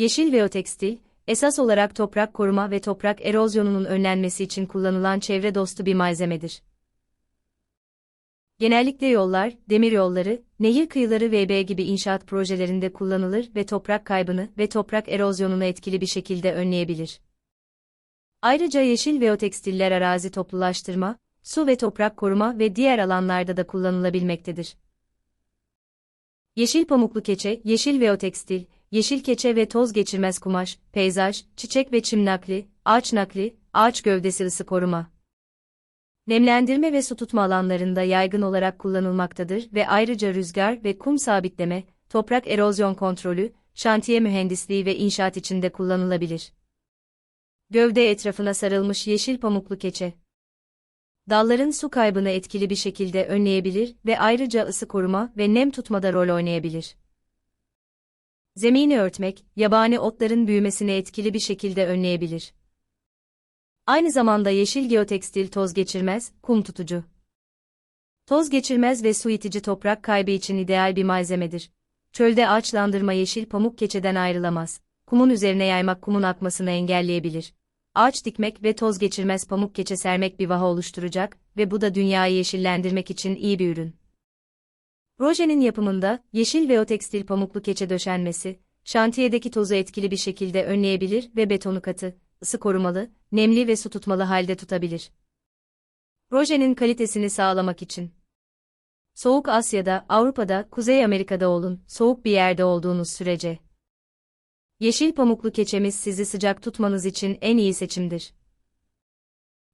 Yeşil veotekstil, esas olarak toprak koruma ve toprak erozyonunun önlenmesi için kullanılan çevre dostu bir malzemedir. Genellikle yollar, demiryolları, nehir kıyıları VB gibi inşaat projelerinde kullanılır ve toprak kaybını ve toprak erozyonunu etkili bir şekilde önleyebilir. Ayrıca yeşil veotekstiller arazi toplulaştırma, su ve toprak koruma ve diğer alanlarda da kullanılabilmektedir. Yeşil pamuklu keçe, yeşil veotekstil, yeşil keçe ve toz geçirmez kumaş, peyzaj, çiçek ve çim nakli, ağaç nakli, ağaç gövdesi ısı koruma. Nemlendirme ve su tutma alanlarında yaygın olarak kullanılmaktadır ve ayrıca rüzgar ve kum sabitleme, toprak erozyon kontrolü, şantiye mühendisliği ve inşaat içinde kullanılabilir. Gövde etrafına sarılmış yeşil pamuklu keçe. Dalların su kaybını etkili bir şekilde önleyebilir ve ayrıca ısı koruma ve nem tutmada rol oynayabilir. Zemini örtmek, yabani otların büyümesini etkili bir şekilde önleyebilir. Aynı zamanda yeşil geotekstil toz geçirmez, kum tutucu. Toz geçirmez ve su itici toprak kaybı için ideal bir malzemedir. Çölde ağaçlandırma yeşil pamuk keçeden ayrılamaz. Kumun üzerine yaymak kumun akmasını engelleyebilir. Ağaç dikmek ve toz geçirmez pamuk keçe sermek bir vaha oluşturacak ve bu da dünyayı yeşillendirmek için iyi bir ürün. Projenin yapımında yeşil veotekstil pamuklu keçe döşenmesi, şantiyedeki tozu etkili bir şekilde önleyebilir ve betonu katı, ısı korumalı, nemli ve su tutmalı halde tutabilir. Projenin kalitesini sağlamak için Soğuk Asya'da, Avrupa'da, Kuzey Amerika'da olun, soğuk bir yerde olduğunuz sürece. Yeşil pamuklu keçemiz sizi sıcak tutmanız için en iyi seçimdir.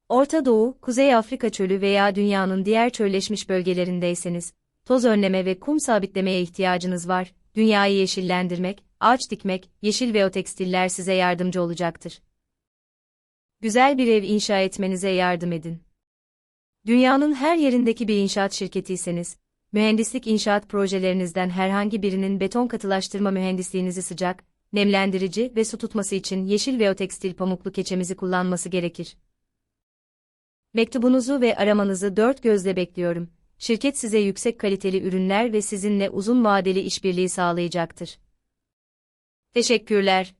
Orta Doğu, Kuzey Afrika çölü veya dünyanın diğer çölleşmiş bölgelerindeyseniz, toz önleme ve kum sabitlemeye ihtiyacınız var. Dünyayı yeşillendirmek, ağaç dikmek, yeşil veotekstiller size yardımcı olacaktır. Güzel bir ev inşa etmenize yardım edin. Dünyanın her yerindeki bir inşaat şirketiyseniz, mühendislik inşaat projelerinizden herhangi birinin beton katılaştırma mühendisliğinizi sıcak, nemlendirici ve su tutması için yeşil veotekstil pamuklu keçemizi kullanması gerekir. Mektubunuzu ve aramanızı dört gözle bekliyorum. Şirket size yüksek kaliteli ürünler ve sizinle uzun vadeli işbirliği sağlayacaktır. Teşekkürler.